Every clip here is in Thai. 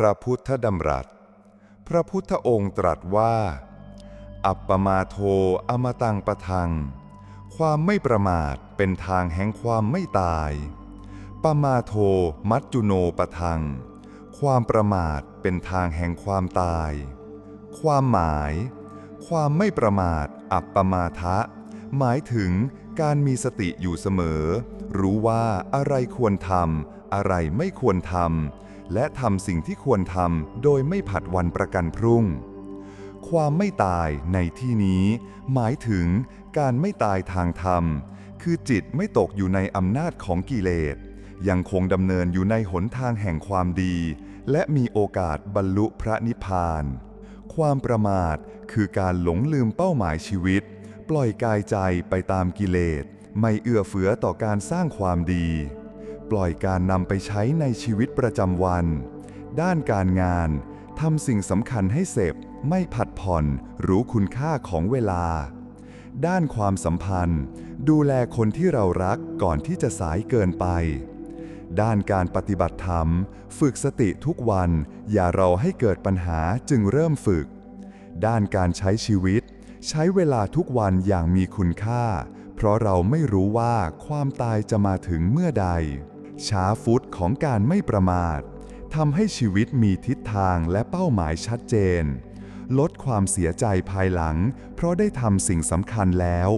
พระพุทธดำรัส พระพุทธองค์ตรัสว่า อัปปมาโทอมตังปะทัง ความไม่ประมาทเป็นทางแห่งความไม่ตาย ปมาโทมัจจุโนปะทัง ความประมาทเป็นทางแห่งความตาย ความหมาย ความไม่ประมาทอัปปมาทะ หมายถึงการมีสติอยู่เสมอ รู้ว่าอะไรควรทำอะไรไม่ควรทำ และทำสิ่งที่ควรทำโดยไม่ผัดวันประกันพรุ่ง ความไม่ตายในที่นี้ หมายถึงการไม่ตายทางธรรม คือจิตไม่ตกอยู่ในอำนาจของกิเลส ยังคงดำเนินอยู่ในหนทางแห่งความดี และมีโอกาสบรรลุพระนิพพาน ความประมาทคือการหลงลืมเป้าหมายชีวิต ปล่อยกายใจไปตามกิเลส ไม่เอื้อเฟื้อต่อการสร้างความดี ปล่อยการนำไปใช้ในชีวิตประจำวัน ด้านการงานทำสิ่งสำคัญให้เสพไม่ผัดผ่อนรู้คุณค่าของเวลา ด้านความสัมพันธ์ ดูแลคนที่เรารักก่อนที่จะสายเกินไป ด้านการปฏิบัติธรรม ฝึกสติทุกวัน อย่ารอให้เกิดปัญหาจึงเริ่มฝึก ด้านการใช้ชีวิต ใช้เวลาทุกวันอย่างมีคุณค่า เพราะเราไม่รู้ว่าความตายจะมาถึงเมื่อใด ช้าฟุตของการไม่ประมาททำให้ชีวิตมีทิศทางและเป้าหมายชัดเจน ลดความเสียใจภายหลัง เพราะได้ทำสิ่งสำคัญแล้ว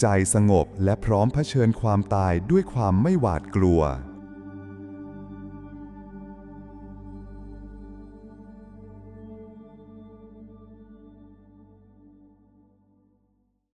ใจสงบและพร้อมเผชิญความตายด้วยความไม่หวาดกลัว